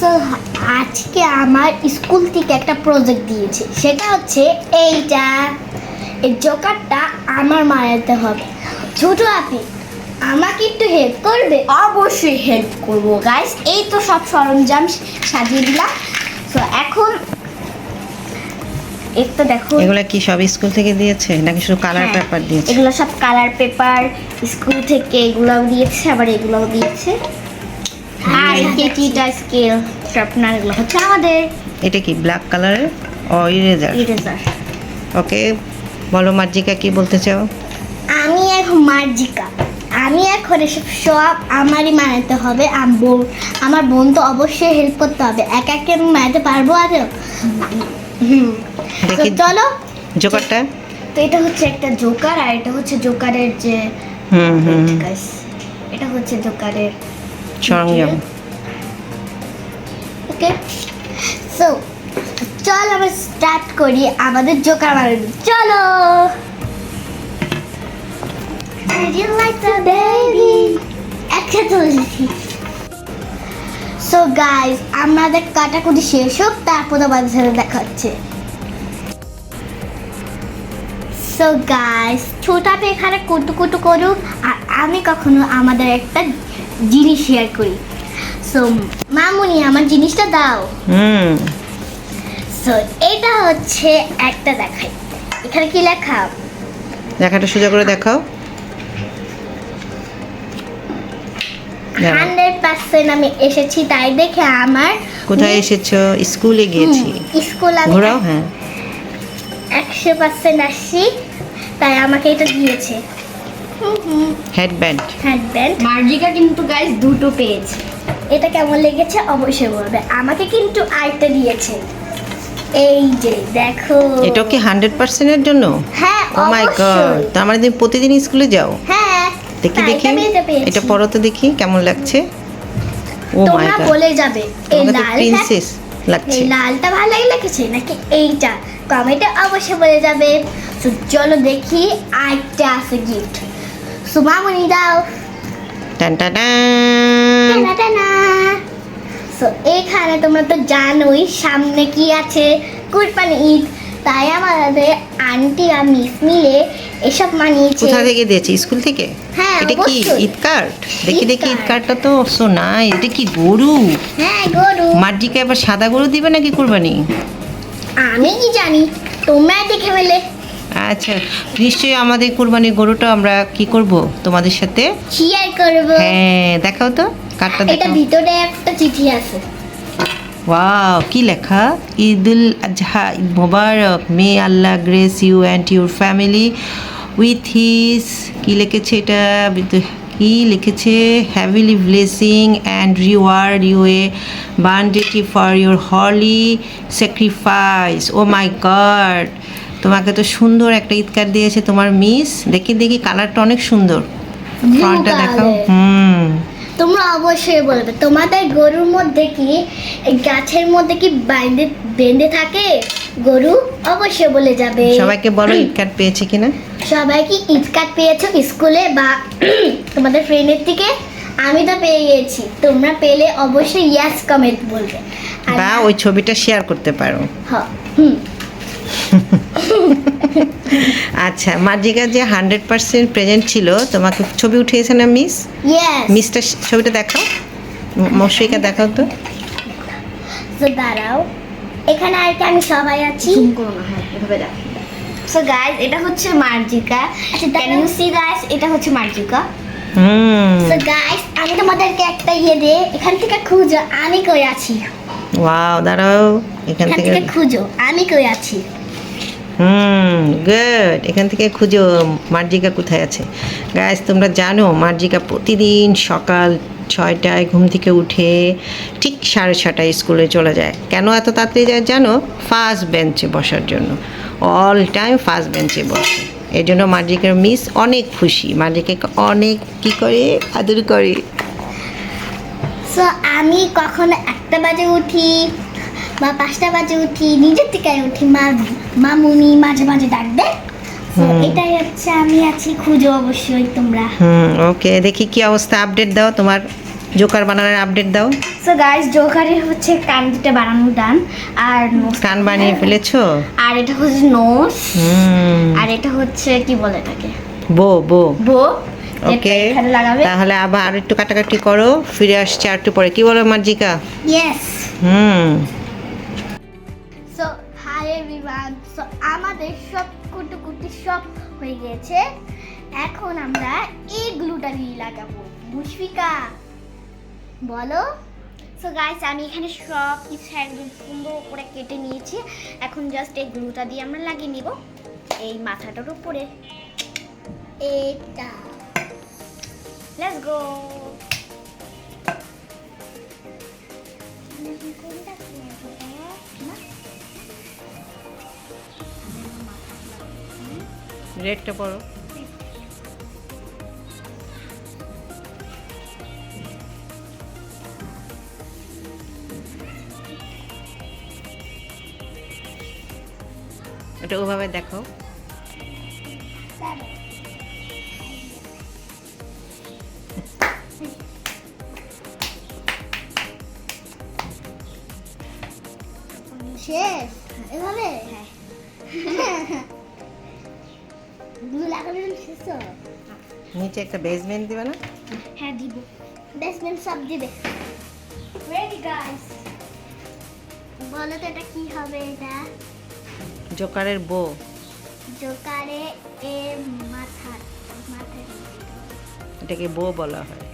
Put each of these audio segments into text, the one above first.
So আজকে আমার school থেকে একটা প্রজেক্ট দিয়েছে। সেটা হচ্ছে এইটা। এই জোকারটা আমার মারাতে হবে। ছোট আপনি আমাকে একটু হেল্প করবে? অবশ্যই হেল্প করব গাইস এই তো সব সরঞ্জাম সাজিয়ে দিলাম। তো এখন একটা দেখো। এগুলা কি সব স্কুল থেকে দিয়েছে নাকি শুধু কালার হ্যাঁ, পেপার দিয়েছে? এগুলো সব কালার পেপার স্কুল থেকে এগুলোও দিয়েছে আবার এগুলোও দিয়েছে। কেটিটা স্কেল শার্পনার এগুলো হচ্ছে আমাদের। এটা কি ব্ল্যাক কালারের ও ইরেজার ইরেজার ওকে বলো মার্জিকা কি বলতে চাও? আমি এখন মার্জিকা। আমি এখন এসব সব আমারই মানাতে হবে। আমার বোন তো অবশ্যই হেল্প করতে হবে। একা একা আমি মানাতে পারব আর চলো। জোকারটা তো এটা হচ্ছে একটা জোকার আর এটা হচ্ছে জোকারের যে হুম হুম। হুম। এটা হচ্ছে জোকারের সরঞ্জাম। ওকে সো চল আমরা স্টার্ট করি আমাদের জোকার মারানো চলো! সো গাইস আমাদের কাটাকুটি শেষ হোক, তারপর আমাদের সাথে দেখা হচ্ছে। সো গাইস ছোটাতে এখানে কুটু কুটু করুক, আর আমি কখনো আমাদের একটা জিনিস শেয়ার করি। সো মামুনি আমার জিনিসটা দাও। হুম। সো এটা হচ্ছে একটা দেখাই। এখানে কি লেখা? দেখাটা সোজা করে দেখাও। হান্ড্রেড পার্সেন্ট আমি এসেছি তাই দেখে আমার কোথায় এসেছ? স্কুলে গিয়েছি। স্কুল আমি ঘোরাও হ্যাঁ। একশো পার্সেন্ট আসছি তাই আমাকে এটা দিয়েছে। হেডব্যান্ড হ্যান্ডব্যান্ড মার্জিকা কিন্তু গাইস দুটো পেয়েছে। এটা কেমন লেগেছে অবশ্যই বলবে। আমাকে কিন্তু আরেকটা দিয়েছে। এই যে দেখো। এটা কি হান্ড্রেড পার্সেন্টের জন্য? হ্যাঁ ও মাই গড তার মানে তুমি প্রতিদিন স্কুলে যাও? হ্যাঁ। দেখি দেখি। এটা। পরো তো দেখি কেমন লাগছে? ও মাই গড বলে যাবে এই প্রিন্সেস লাগছে। লালটা ভালো লাগে লেগেছে নাকি এইটা? কমেন্টে অবশ্যই বলে যাবে। তো চলো দেখি আরেকটা আছে গিফট সুমামনি দাও। টান টান টানা টানা সো এখানে তোমরা তো জানোই সামনে কি আছে? কুরবানি ঈদ। তাই আমাদের আন্টি আর মিস মিলে এসব মানিয়েছে। কোথা থেকে দিয়েছে? স্কুল থেকে? হ্যাঁ, এটা কি ঈদ কার্ড? দেখি দেখি ঈদ কার্ডটা তো সো নাই এটা কি গরু? হ্যাঁ গরু। আবার সাদা গরু দিবে নাকি কুরবানি? আমি কি জানি তোমরা দেখে ফেলে। আচ্ছা নিশ্চয়ই আমাদের কুরবানি গরুটা আমরা কি করব তোমাদের সাথে? শেয়ার করব। হ্যাঁ দেখাও তো। কার্ডটা এটা ভিতরে একটা চিঠি আছে। ওয়াও কি লেখা? ঈদুল আজহা ঈদ মোবারক may Allah grace you and your family with his কি লিখেছে এটা? কি লিখেছে? Heavily blessing and reward you a bounty for your holy sacrifice oh my god তোমাকে তো সুন্দর একটা ঈদ কার্ড দিয়েছে তোমার মিস দেখি দেখি কালারটা অনেক সুন্দর। ফ্রন্টটা দেখাও। হুম। তোমরা অবশ্যই বলবে তোমাদের গরুর মধ্যে কি গাছের মধ্যে কি বাইন্দে বেঁধে থাকে? গরু অবশ্যই বলে যাবে। সবাইকে বলো ঈদ কার্ড পেয়েছে কিনা? সবাই কি ঈদ কার্ড পেয়েছ স্কুলে বা তোমাদের ফ্রেন্ডের থেকে? আমি তো পেয়ে গেছি তোমরা পেলে অবশ্যই ইয়াস কমেন্ট বলবে। বা ওই ছবিটা শেয়ার করতে পারো। হ- হুম। আচ্ছা মার্জিকা যে হান্ড্রেড পার্সেন্ট প্রেজেন্ট ছিল তোমাকে ছবি উঠিয়েছে না মিস? মিসটা ছবিটা দেখাও। মশরিকা দেখাও তো। দাঁড়াও। এখানে আর কি আমি সবাই আছি। হ্যাঁ সো গাইস এটা হচ্ছে মার্জিকা। ক্যান ইউ সি গাইস এটা হচ্ছে মার্জিকা? হুম। তো গাইস আমি তোমাদেরকে একটা ইয়ে দে এখান থেকে খুঁজো আমি কই আছি? ওয়াও দাঁড়াও। এখান থেকে খুঁজো আমি কই আছি? হুম গুড এখান থেকে খুঁজো মার্জিকা কোথায় আছে। গাইস তোমরা জানো মার্জিকা প্রতিদিন সকাল ছয়টায় ঘুম থেকে উঠে ঠিক সাড়ে ছটায় স্কুলে চলে যায়। কেন এত তাড়াতাড়ি যায় জানো? ফার্স্ট বেঞ্চে বসার জন্য। অল টাইম ফার্স্ট বেঞ্চে বসে। এই জন্য মার্জিকার মিস অনেক খুশি। মার্জিকে অনেক কি করে? আদর করে। সো আমি কখনো একটা বাজে উঠি বা পাঁচটা বাজে উঠি নিজের থেকে উঠি মা মামুনি মাঝে মাঝে ডাক দেয়। এটাই হচ্ছে আমি আছি খুঁজো অবশ্যই তোমরা। হুম ওকে দেখি কি অবস্থা আপডেট দাও তোমার জোকার বানানোর আপডেট দাও। সো গাইস জোকারের হচ্ছে কান দুটো বানানো ডান আর কান বানিয়ে ফেলেছো? আর এটা হচ্ছে হুম। আর এটা হচ্ছে কি বলে এটাকে? বো বো বো ওকে তাহলে আবার একটু কাটাকাটি করো ফিরে আসছে আর একটু পরে। কি বলো মার্জিকা? Yes hmm. এভরিওয়ান সো আমাদের সব কুটুকুটি সব হয়ে গেছে। এখন আমরা এই গ্লুটা দিয়ে লাগাবো। মুশফিকা বলো। সো গাইস আমি এখানে সব কিছু একদম সুন্দর করে কেটে নিয়েছি। এখন জাস্ট এই গ্লুটা দিয়ে আমরা লাগিয়ে নিব। এই মাথাটার উপরে। এটা। লেটস গো রেডটা পড়ো এটা ওভাবে দেখো শেষ? এভাবে? শেষ নিচে একটা বেসমেন্ট দিবে না? হ্যাঁ দিব। বেসমেন্ট সব দিবে। রেডি গাইস বলো তো এটা কি হবে এটা? জোকারের বো জোকারে এ মাথা মাথা এটাকে বো বলা হয়।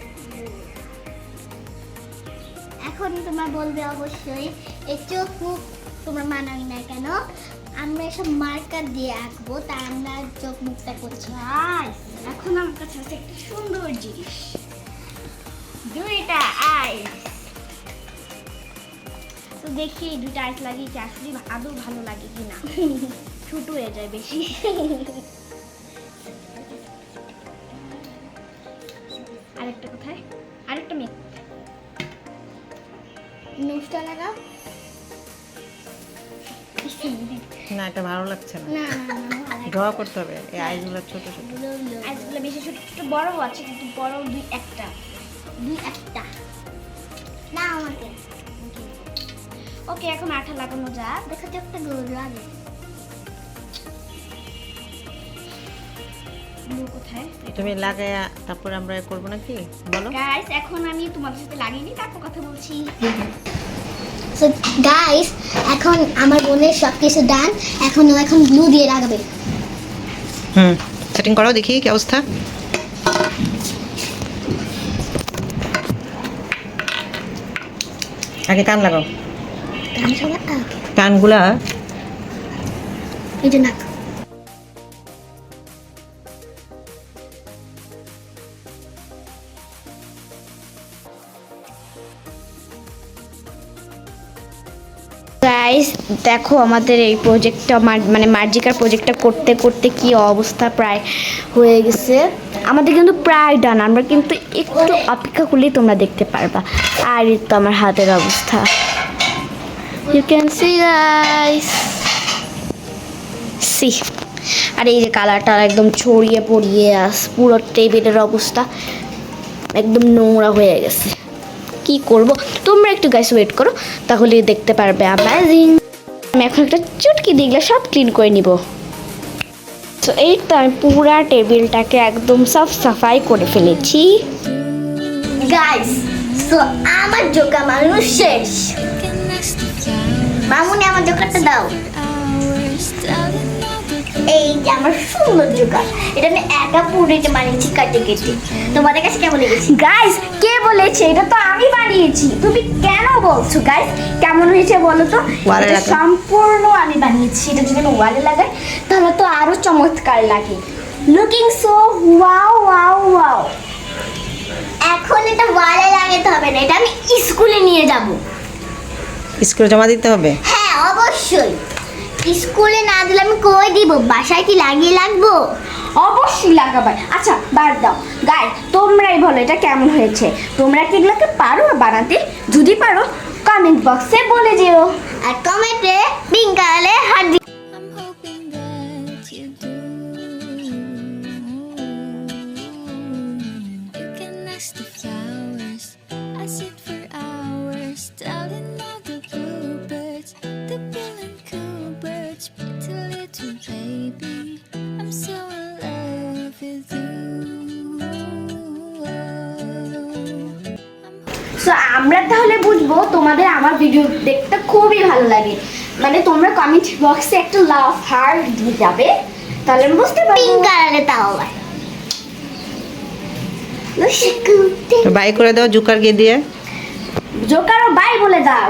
এখন তোমরা বলবে অবশ্যই এই চোখ মুখ তোমরা মানাই না কেন? আমরা এসব মার্কার দিয়ে আঁকবো তা আমরা চোখ মুখটা করছি। এখন আমার কাছে আছে একটা সুন্দর জিনিস। দুইটা আই তো দেখি দুইটা আইস লাগিয়েছি আসলে আদৌ ভালো লাগে কিনা। ছোট হয়ে যায় বেশি। না এটা ভালো লাগছে না। না না না ড্র করতে হবে এই আইসগুলো ছোট ছোট। আইসগুলো বেশি ছোট ছোট বড়ও আছে কিন্তু বড় দুই একটা। দুই একটা। না আমাকে। ওকে এখন আঠা লাগানো যাক। দেখো তো একটা গোল লাগে। তুমি লাগায়া তারপর আমরা করব নাকি? বলো। গাইস এখন আমি তোমাদের সাথে লাগিয়ে নিই তারপর কথা বলছি। সো গাইস এখন আমার বোনের সব কিছু ডান এখন ও এখন গ্লু দিয়ে রাখবে। হুম সেটিং করো দেখি কি অবস্থা। আগে কান লাগাও। কানগুলা এই যে নাক। দেখো আমাদের এই প্রজেক্টটা মানে মার্জিকার প্রজেক্টটা করতে করতে কি অবস্থা প্রায় হয়ে গেছে। আমাদের কিন্তু প্রায় ডান আমরা কিন্তু একটু অপেক্ষা করলেই তোমরা দেখতে পারবা। আর তো আমার হাতের অবস্থা। You can see guys see আর এই যে কালারটা একদম ছড়িয়ে পড়িয়ে আস, পুরো টেবিলের অবস্থা একদম নোংরা হয়ে গেছে। কি করব? তোমরা একটু গাইস ওয়েট করো তাহলে দেখতে পারবে। অ্যামেজিং আমি এখন একটা চুটকি দিগলে সব ক্লিন করে নিব। তো এই তো আমি পুরা টেবিলটাকে একদম সাফ সাফাই করে ফেলেছি। গাইস সো আমার জোকা মানুষ শেষ। মামুনি আমার জোকারটা দাও। এই যে আমার সুন্দর জোকার এটা আমি একা পুরিতে বানিয়েছি কাটে কেটে। তোমাদের কাছে কেমন লেগেছে? গাইস কে বলেছে? এটা তো আমি বানিয়েছি। তুমি কেন বলছো? গাইস কেমন হয়েছে বলো তো? এটা সম্পূর্ণ আমি বানিয়েছি। এটা যদি আমি ওয়ালে লাগাই তাহলে তো আরও চমৎকার লাগে। Looking so wow wow wow এখন এটা ওয়ালে লাগাতে হবে না এটা আমি স্কুলে নিয়ে যাব। স্কুলে জমা দিতে হবে? হ্যাঁ অবশ্যই। স্কুলে না দিলে আমি কই দিব? বাসায় কি লাগিয়ে লাগবো? অবশ্যই লাগাবে আচ্ছা বাদ দাও। গাই তোমরাই বলো এটা কেমন হয়েছে। তোমরা কি এগুলোকে পারো বানাতে? যদি পারো কমেন্ট বক্সে বলে যেও। আর কমেন্টে পিঙ্ক কালারে হাত সো আমরা তাহলে বুঝব তোমাদের আমার ভিডিও দেখতে খুবই ভালো লাগে। মানে তোমরা কমেন্ট বক্সে একটা লাভ হার্ট দিয়ে যাবে। তাহলে আমি বুঝতে পারব। পিঙ্ক কালারে তাও আবার। বাই করে দাও জুকার গিয়ে দিয়ে। জোকারও বাই বলে দাও।